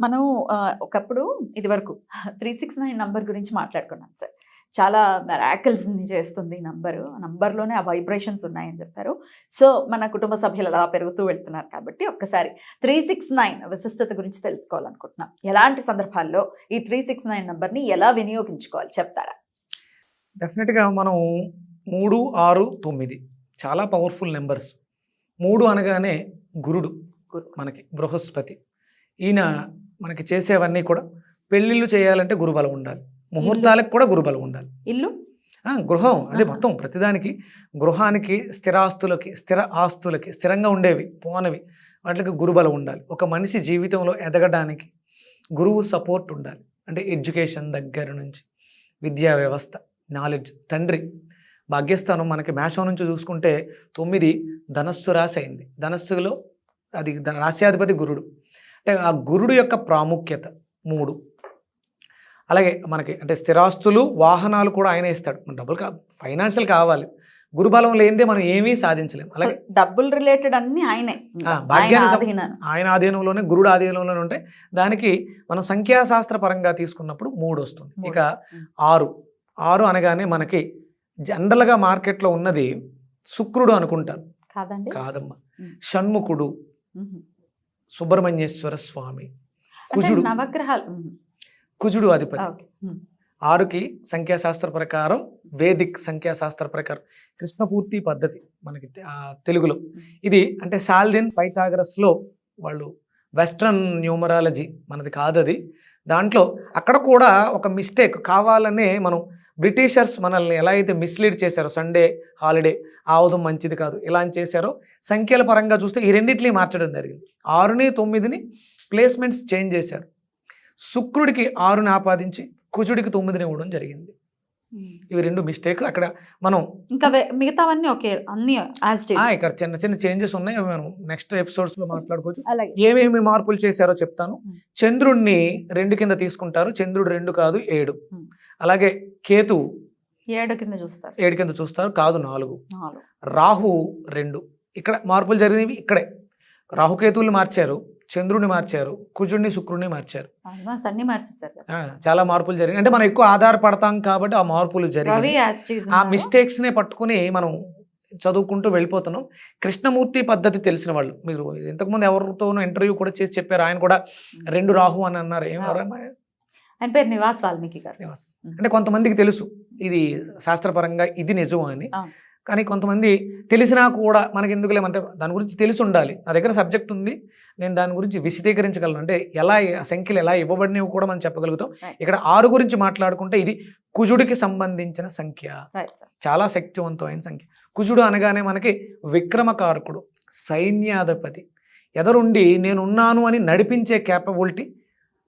మనం ఒకప్పుడు ఇది వరకు త్రీ సిక్స్ నైన్ నంబర్ గురించి మాట్లాడుకున్నాం సార్. చాలా మెరాకిల్స్ని చేస్తుంది ఈ నంబరు. ఆ నంబర్లోనే ఆ వైబ్రేషన్స్ ఉన్నాయని చెప్పారు. సో మన కుటుంబ సభ్యులు అలా పెరుగుతూ వెళ్తున్నారు కాబట్టి ఒక్కసారి త్రీ సిక్స్ నైన్ విశిష్టత గురించి తెలుసుకోవాలనుకుంటున్నాం. ఎలాంటి సందర్భాల్లో ఈ త్రీ సిక్స్ నైన్ నంబర్ని ఎలా వినియోగించుకోవాలి? చెప్తారా? డెఫినెట్గా మనం మూడు ఆరు తొమ్మిది చాలా పవర్ఫుల్ నెంబర్స్ మూడు అనగానే గురుడు గురు మనకి బృహస్పతి. ఈయన మనకి చేసేవన్నీ కూడా పెళ్ళిళ్ళు చేయాలంటే గురుబలం ఉండాలి. ముహూర్తాలకు కూడా గురుబలం ఉండాలి. ఇల్లు? గృహం. అదే. మొత్తం. ప్రతిదానికి గృహానికి స్థిరాస్తులకి స్థిర ఆస్తులకి స్థిరంగా ఉండేవి పోనవి. వాటికి గురుబలం ఉండాలి. ఒక మనిషి జీవితంలో ఎదగడానికి గురువు సపోర్ట్ ఉండాలి. అంటే ఎడ్యుకేషన్ దగ్గర నుంచి విద్యా వ్యవస్థ నాలెడ్జ్ తండ్రి. భాగ్యస్థానం మనకి మేషం నుంచి చూసుకుంటే తొమ్మిది ధనస్సు రాశి అయింది. ధనస్సులో అది రాశ్యాధిపతి గురుడు. అంటే ఆ గురుడు యొక్క ప్రాముఖ్యత మూడు అలాగే మనకి అంటే స్థిరాస్తులు వాహనాలు కూడా ఆయన ఇస్తాడు మన డబ్బులు కా ఫైనాన్షియల్ కావాలి గురుబలం లేనిదే మనం ఏమీ సాధించలేం సో అలాగే డబ్బుల్ రిలేటెడ్ అన్ని ఆయనే భాగ్యాన్ని. ఆయన ఆధీనంలోనే గురుడు ఆధీనంలోనే ఉంటాయి దానికి మనం సంఖ్యాశాస్త్ర పరంగా తీసుకున్నప్పుడు మూడు వస్తుంది. ఇక. ఆరు ఆరు అనగానే మనకి జనరల్గా మార్కెట్లో ఉన్నది శుక్రుడు అనుకుంటారు కాదమ్మా. షణ్ముఖుడు. సుబ్రహ్మణ్యేశ్వర స్వామి. కుజుడు. నవగ్రహాలు. కుజుడు అధిపతి. ఆరుకి సంఖ్యాశాస్త్ర ప్రకారం వేదిక్ సంఖ్యాశాస్త్ర ప్రకారం కృష్ణపూర్తి పద్ధతి మనకి తెలుగులో. ఇది అంటే సాల్దిన్ పైథాగరస్లో వాళ్ళు వెస్ట్రన్ న్యూమరాలజీ మనది కాదు అది దాంట్లో అక్కడ కూడా ఒక మిస్టేక్ కావాలనే మనం బ్రిటిషర్స్ మనల్ని ఎలా అయితే మిస్లీడ్ చేశారో సండే హాలిడే ఆవదం మంచిది కాదు. ఇలా అని చేశారో సంఖ్యల పరంగా చూస్తే ఈ రెండింటిని మార్చడం జరిగింది. ఆరుని తొమ్మిదిని ప్లేస్మెంట్స్ చేంజ్ చేశారు. శుక్రుడికి ఆరుని ఆపాదించి కుజుడికి తొమ్మిదిని ఇవ్వడం జరిగింది. మ్మ్. ఇవి రెండు మిస్టేక్ అక్కడ మనం ఇంకా మిగతావన్నీ ఓకే. అన్ని ఇక్కడ చిన్న చిన్న చేంజెస్ ఉన్నాయి. అవి మనం నెక్స్ట్ ఎపిసోడ్స్లో మాట్లాడుకోవచ్చు. ఏమేమి మార్పులు చేశారో చెప్తాను. Hmm. చంద్రుడిని రెండు కింద తీసుకుంటారు. చంద్రుడు రెండు కాదు ఏడు. Hmm. అలాగే కేతువు ఏడు కింద చూస్తారు. ఏడు కింద చూస్తారు కాదు నాలుగు. రాహు రెండు. ఇక్కడ మార్పులు జరిగినవి ఇక్కడే. రాహుకేతువులు మార్చారు చంద్రుడిని మార్చారు కుజుడిని శుక్రుడిని మార్చారు. అన్ని చాలా మార్పులు జరిగాయి అంటే మనం ఎక్కువ ఆధారపడతాం కాబట్టి ఆ మార్పులు జరిగాయి ఆ మిస్టేక్స్ నే పట్టుకుని మనం చదువుకుంటూ వెళ్ళిపోతున్నాం. కృష్ణమూర్తి పద్ధతి తెలిసిన వాళ్ళు. మీరు ఇంతకుముందు ఎవరితోనూ ఇంటర్వ్యూ కూడా చేసి చెప్పారు. ఆయన కూడా రెండు రాహు అని అన్నారు. ఏం ఎవరమ్మా? ఆయన పేరు నివాస్ వాల్మీకి గారు. అంటే కొంతమందికి తెలుసు ఇది శాస్త్రపరంగా ఇది నిజం అని. కానీ కొంతమంది తెలిసినా కూడా మనకి ఎందుకు లేమంటే దాని గురించి తెలిసి ఉండాలి. నా దగ్గర సబ్జెక్ట్ ఉంది నేను దాని గురించి విశదీకరించగలను. అంటే ఎలా ఆ సంఖ్యలు ఎలా ఇవ్వబడినవి కూడా మనం చెప్పగలుగుతాం. ఇక్కడ ఆరు గురించి మాట్లాడుకుంటే ఇది కుజుడికి సంబంధించిన సంఖ్య. చాలా శక్తివంతమైన సంఖ్య. కుజుడు అనగానే మనకి విక్రమకారకుడు సైన్యాధిపతి. ఎదరుండి నేనున్నాను అని నడిపించే క్యాపబిలిటీ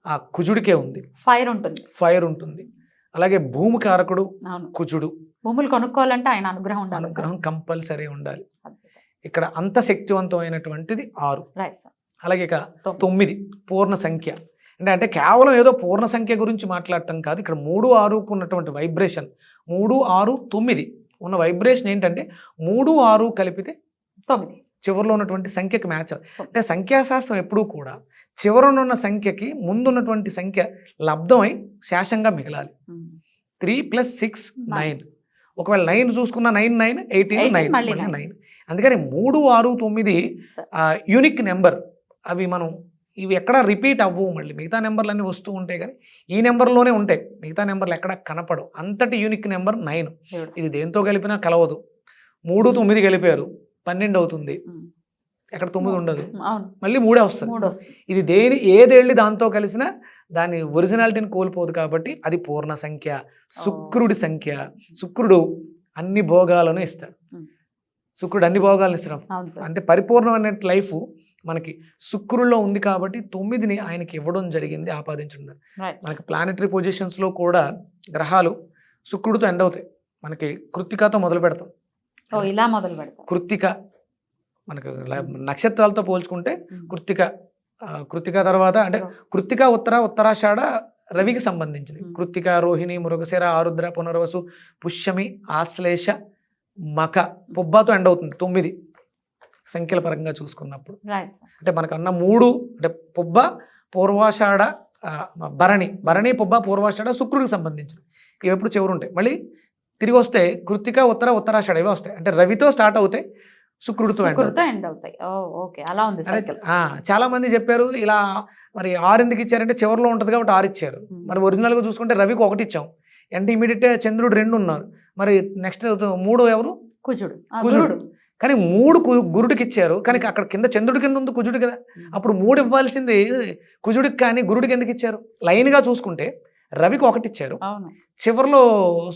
ఆ కుజుడికే ఉంది. ఫైర్ ఉంటుంది. ఫైర్ ఉంటుంది. అలాగే భూమి కారకుడు కుజుడు. భూములు కొనుక్కోవాలంటే ఆయన అనుగ్రహం ఉండాలి. అనుగ్రహం కంపల్సరీ ఉండాలి. ఇక్కడ అంత శక్తివంతమైనటువంటిది ఆరు. అలాగే ఇక. తొమ్మిది. పూర్ణ సంఖ్య. అంటే అంటే కేవలం ఏదో పూర్ణ సంఖ్య గురించి మాట్లాడటం కాదు. ఇక్కడ మూడు ఆరుకు ఉన్నటువంటి వైబ్రేషన్ మూడు ఆరు తొమ్మిది. ఉన్న వైబ్రేషన్ ఏంటంటే మూడు ఆరు కలిపితే తొమ్మిది. చివరిలో ఉన్నటువంటి సంఖ్యకి మ్యాచ్ అంటే సంఖ్యాశాస్త్రం ఎప్పుడూ కూడా చివరనున్న సంఖ్యకి ముందున్నటువంటి సంఖ్య లబ్ధమై శేషంగా మిగలాలి. Three plus six nine. ఒకవేళ నైన్ చూసుకున్న nine nine eighteen 18 nine. Nine. అందుకని మూడు ఆరు తొమ్మిది. యూనిక్ నెంబర్ అవి మనం ఇవి ఎక్కడ రిపీట్ అవ్వవు మళ్ళీ. మిగతా నెంబర్లు అన్నీ వస్తూ ఉంటాయి కానీ ఈ నెంబర్లోనే ఉంటాయి. మిగతా నెంబర్లు ఎక్కడ కనపడవు. అంతటి యూనిక్ నెంబర్ నైన్. ఇది దేంతో కలిపినా కలవదు. మూడు తొమ్మిది కలిపారు. పన్నెండు అవుతుంది. ఎక్కడ తొమ్మిది ఉండదు. మళ్ళీ మూడే వస్తుంది. ఇది దేని ఏదేళ్ళి దాంతో కలిసినా దాని ఒరిజినాలిటీని కోల్పోదు కాబట్టి అది పూర్ణ సంఖ్య శుక్రుడి సంఖ్య. శుక్రుడు అన్ని భోగాలను ఇస్తాడు. శుక్రుడు అన్ని భోగాలను ఇస్తాడు. అంటే పరిపూర్ణమైన లైఫ్ మనకి శుక్రుల్లో ఉంది కాబట్టి తొమ్మిదిని ఆయనకి ఇవ్వడం జరిగింది ఆపాదించడం. మనకి ప్లానెటరీ పొజిషన్స్లో కూడా గ్రహాలు శుక్రుడితో ఎండ్ అవుతాయి. మనకి కృత్తికతో మొదలు పెడతాం. ఓ ఇలా మొదలు పెడతారు. కృత్తిక మనకు నక్షత్రాలతో పోల్చుకుంటే. కృత్తిక కృత్తిక తర్వాత అంటే కృత్తిక ఉత్తర ఉత్తరాషాఢ రవికి సంబంధించింది. కృత్తిక రోహిణి మృగశిర ఆరుద్ర పునర్వసు పుష్యమి ఆశ్లేష మక పుబ్బాతో ఎండ్ అవుతుంది తొమ్మిది సంఖ్యల పరంగా చూసుకున్నప్పుడు. అంటే మనకన్న మూడు అంటే పుబ్బ పూర్వాషాఢ భరణి భరణి పుబ్బ పూర్వాషాఢ శుక్రుడికి సంబంధించిన ఇవి ఎప్పుడు చివరు ఉంటాయి మళ్ళీ తిరిగి వస్తే కృత్తిక ఉత్తర ఉత్తరాషాఢ ఇవి వస్తాయి. అంటే రవితో స్టార్ట్ అవుతాయి శుక్రుడితో ఎండ్ అవుతాయి. ఓకే. అలా ఉంది చాలా మంది చెప్పారు ఇలా మరి ఆరు ఎందుకు ఇచ్చారంటే చివరిలో ఉంటుంది కాబట్టి ఆరు ఇచ్చారు. మరి ఒరిజినల్గా చూసుకుంటే రవికి ఒకటి ఇచ్చాం. అంటే ఇమీడియట్ చంద్రుడు రెండు ఉన్నారు. మరి నెక్స్ట్ మూడు ఎవరు? కుజుడు. కుజుడు. కానీ మూడు గురుడికి ఇచ్చారు. కానీ అక్కడ కింద చంద్రుడి కింద ఉంది కుజుడు కదా. అప్పుడు మూడు ఇవ్వాల్సింది కుజుడికి కానీ గురుడికి ఎందుకు ఇచ్చారు? లైన్గా చూసుకుంటే రవికి ఒకటి ఇచ్చారు చివరిలో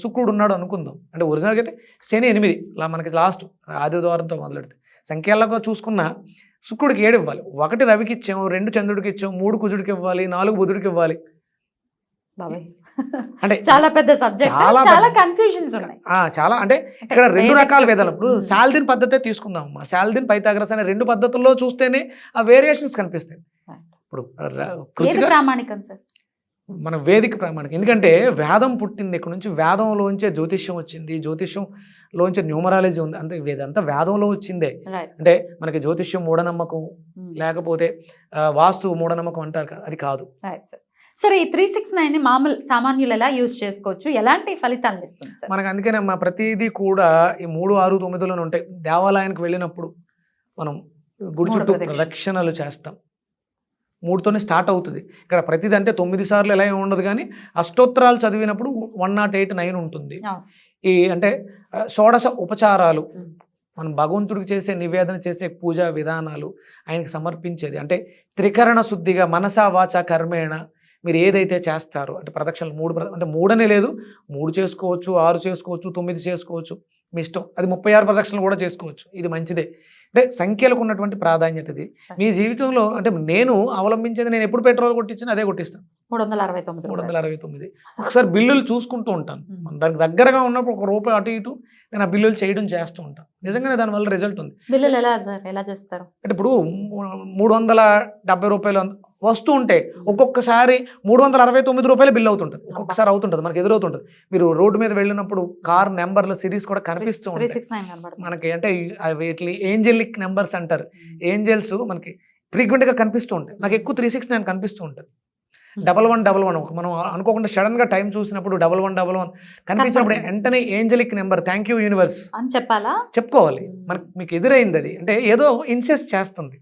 శుక్రుడు ఉన్నాడు అనుకుందాం. అంటే ఒరిజినల్గా అయితే శని ఎనిమిది. మనకి లాస్ట్ ఆది ద్వారంతో మొదలెడితే. సంఖ్యలుగా చూసుకున్న శుక్రుడికి ఏడు ఇవ్వాలి. ఒకటి రవికి ఇచ్చాం రెండు చంద్రుడికి ఇచ్చాం మూడు కుజుడికి ఇవ్వాలి నాలుగు బుధుడికి ఇవ్వాలి. అంటే చాలా పెద్ద సబ్జెక్ట్ చాలా కన్ఫ్యూజన్స్ ఉన్నాయి. అంటే ఇక్కడ రెండు రకాల వేదాలు. ఇప్పుడు ఉమ్. శాల్దిన్ పద్ధతే తీసుకుందాం అమ్మా. శాల్దిన్ పైథాగరస్ అనే రెండు పద్ధతుల్లో చూస్తేనే ఆ వేరియేషన్స్ కనిపిస్తాయి. ఇప్పుడు ప్రామాణికం సార్? మన వేదిక ప్రామాణికం ఎందుకంటే వేదం పుట్టింది ఇక్కడ నుంచి వేదంలోంచే జ్యోతిష్యం వచ్చింది. జ్యోతిష్యంలోంచే న్యూమరాలజీ ఉంది. అంతే ఇదంతా వేదంలో వచ్చిందే. అంటే మనకి జ్యోతిష్యం మూఢనమ్మకం లేకపోతే ఆ, వాస్తు మూఢనమ్మకం అంటారు కదా అది కాదు. సార్ ఈ త్రీ సిక్స్ నైన్ మామూలు సామాన్యులు ఎలా యూజ్ చేసుకోవచ్చు? ఎలాంటి ఫలితాలను ఇస్తుంది మనకు అందుకనే మా ప్రతిదీ కూడా ఈ మూడు ఆరు తొమ్మిదిలోనే ఉంటాయి. దేవాలయానికి వెళ్ళినప్పుడు మనం గుడి చుట్టూ ప్రదక్షిణ. ప్రదక్షిణలు చేస్తాం. మూడుతోనే స్టార్ట్ అవుతుంది ఇక్కడ ప్రతిదీ అంటే తొమ్మిది సార్లు ఎలా ఉండదు కానీ అష్టోత్తరాలు చదివినప్పుడు వన్ నాట్ ఎయిట్ నైన్ ఉంటుంది. ఈ అంటే షోడశ ఉపచారాలు. మనం భగవంతుడికి చేసే నివేదన చేసే పూజా విధానాలు ఆయనకి సమర్పించేది అంటే త్రికరణ శుద్ధిగా మనసా వాచ కర్మేణ మీరు ఏదైతే చేస్తారో అంటే ప్రదక్షిణలు మూడు అంటే మూడనే లేదు మూడు చేసుకోవచ్చు ఆరు చేసుకోవచ్చు తొమ్మిది చేసుకోవచ్చు మీ ఇష్టం. అది ముప్పై ఆరు ప్రదక్షిణలు కూడా చేసుకోవచ్చు. ఇది మంచిదే. అంటే సంఖ్యలకు ఉన్నటువంటి ప్రాధాన్యత ఇది మీ జీవితంలో అంటే నేను అవలంబించేది నేను ఎప్పుడు పెట్రోల్ కొట్టించినా అదే కొట్టిస్తాను. మూడు వందల అరవై తొమ్మిది మూడు రూపాయలు. వందల అరవై తొమ్మిది. ఒకసారి బిల్లులు చూసుకుంటూ ఉంటాను. దానికి దగ్గరగా ఉన్నప్పుడు ఒక రూపాయి అటు ఇటు నేను ఆ బిల్లులు చేయడం చేస్తూ ఉంటాను. నిజంగానే దానివల్ల రిజల్ట్ ఉంది. బిల్లులు ఎలా ఎలా చేస్తారు? అంటే ఇప్పుడు మూడు వందల డెబ్బై రూపాయలు వస్తూ ఉంటే ఒక్కొక్కసారి మూడు వందల అరవై తొమ్మిది రూపాయలు బిల్ అవుతుంటుంది. ఒక్కొక్కసారి అవుతుంటుంది మనకి ఎదురవుతుంటుంది. మీరు రోడ్డు మీద వెళ్ళినప్పుడు కార్ నెంబర్ల సిరీస్ కూడా కనిపిస్తూ ఉంటాయి. మనకి అంటే వీటి ఏంజలిక్ నెంబర్స్ అంటారు. ఏంజల్స్ మనకి ఫ్రీక్వెంట్గా కనిపిస్తూ ఉంటాయి. నాకు ఎక్కువ త్రీ సిక్స్ నైన్ కనిపిస్తూ ఉంటుంది. డబల్ వన్ డబల్ వన్ మనం అనుకోకుండా సడన్గా టైం చూసినప్పుడు డబల్ వన్ డబల్ వన్ కనిపించినప్పుడు. వెంటనే angelic number thank you universe అని చెప్పాలా? చెప్పుకోవాలి. మనకి మీకు ఎదురైంది అది. అంటే ఏదో ఇన్సెస్ చేస్తుంది.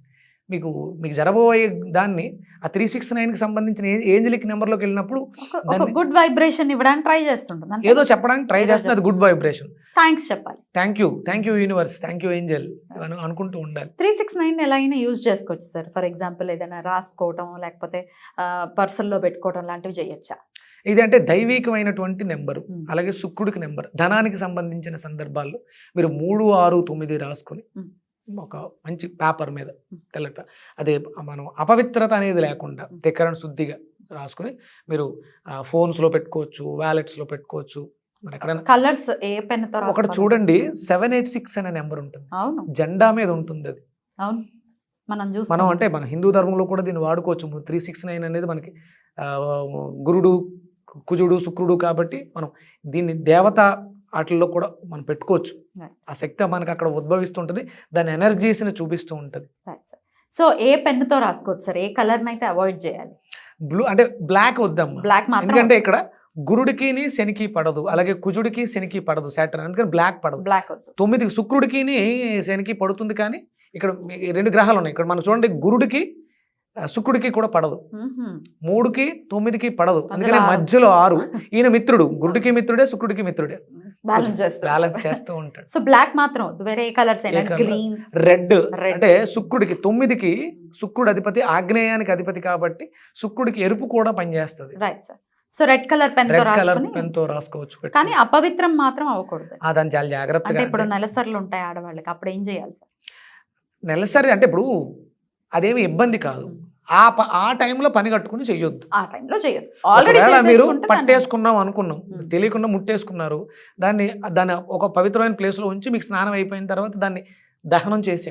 మీకు మీకు జరగబోయే దాన్ని ఆ త్రీ సిక్స్ నైన్కి సంబంధించిన ఏ- ఏంజలిక్ నెంబర్లోకి వెళ్ళినప్పుడు గుడ్ వైబ్రేషన్ ఇవ్వడానికి ట్రై చేస్తుంటుంది ఏదో చెప్పడానికి ట్రై చేస్తుంది అది గుడ్ వైబ్రేషన్. థ్యాంక్స్ చెప్పాలి. Thank you thank you universe thank you angel అని అనుకుంటూ ఉండాలి. త్రీ సిక్స్ నైన్ ఎలా అయినా యూజ్ చేసుకోవచ్చు సార్. ఫర్ ఎగ్జాంపుల్ ఏదైనా రాసుకోవటం లేకపోతే పర్సన్లో పెట్టుకోవటం లాంటివి చేయొచ్చా? ఇది అంటే దైవికమైనటువంటి నెంబరు. అలాగే శుక్రుడికి నెంబర్. ధనానికి సంబంధించిన సందర్భాల్లో మీరు మూడు ఆరు తొమ్మిది రాసుకొని. ఒక మంచి పేపర్ మీద. తెల్లట అదే మనం అపవిత్రత అనేది లేకుండా. తెక్కరణ శుద్ధిగా రాసుకొని మీరు ఫోన్స్లో పెట్టుకోవచ్చు వ్యాలెట్స్లో పెట్టుకోవచ్చు. మరి ఎక్కడైనా కలర్స్ ఏ పెన్ ఒకటి? చూడండి సెవెన్ ఎయిట్ సిక్స్ అనే నెంబర్ ఉంటుంది. జెండా మీద ఉంటుంది అది. అవును. మనం అంటే మన హిందూ ధర్మంలో కూడా దీన్ని వాడుకోవచ్చు. త్రీ సిక్స్ నైన్ అనేది మనకి గురుడు కుజుడు శుక్రుడు కాబట్టి మనం దీన్ని దేవత వాటిల్లో కూడా మనం పెట్టుకోవచ్చు. ఆ శక్తి మనకి అక్కడ ఉద్భవిస్తుంటుంది. దాని ఎనర్జీస్ని చూపిస్తూ ఉంటుంది. సో ఏ పెన్తో రాసుకోవచ్చు సార్ ఏ కలర్ అయితే అవాయిడ్ చేయాలి? బ్లూ అంటే బ్లాక్ వద్దమ్మా. బ్లాక్ ఎందుకంటే ఇక్కడ గురుడికిని శనికి పడదు అలాగే కుజుడికి శనికి పడదు సాటర్న్ అందుకని బ్లాక్ పడదు. బ్లాక్ వద్దు. తొమ్మిది శుక్రుడికిని శనికి పడుతుంది కానీ ఇక్కడ రెండు గ్రహాలు ఉన్నాయి. ఇక్కడ మనం చూడండి గురుడికి శుక్రుడికి కూడా పడదు. మూడుకి తొమ్మిదికి పడదు. అందుకని. మధ్యలో ఆరు. ఈయన మిత్రుడు. గురుడికి మిత్రుడే శుక్రుడికి మిత్రుడే. బ్యాలెన్స్ బ్యాలెన్స్ చేస్తూ ఉంటాడు సో బ్లాక్ మాత్రం వేరే కలర్స్? Green red. అంటే శుక్రుడికి తొమ్మిదికి శుక్రుడు అధిపతి ఆగ్నేయానికి అధిపతి కాబట్టి శుక్రుడికి ఎరుపు కూడా పనిచేస్తుంది. Right sir so red colour pen red colour పెన్తో రాసుకోవచ్చు. కానీ అపవిత్రం మాత్రం అవ్వకూడదు. ఆ, దాన్ని చాలా జాగ్రత్తగా ఇప్పుడు నెలసర్లు ఉంటాయి ఆడవాళ్ళకి అప్పుడు ఏం చేయాలి సార్ నెలసరి అంటే ఇప్పుడు అదేమి ఇబ్బంది కాదు. ఆ ప- ఆ టైంలో పని కట్టుకుని చెయ్యొద్దు. ఆ టైంలో చేయొద్దు ఆల్రెడీ మీరు పట్టేసుకున్నాం అనుకున్నాం. తెలియకుండా ముట్టేసుకున్నారు దాన్ని దాన్ని ఒక పవిత్రమైన ప్లేస్లో ఉంచి మీకు స్నానం అయిపోయిన తర్వాత దాన్ని దహనం చేసి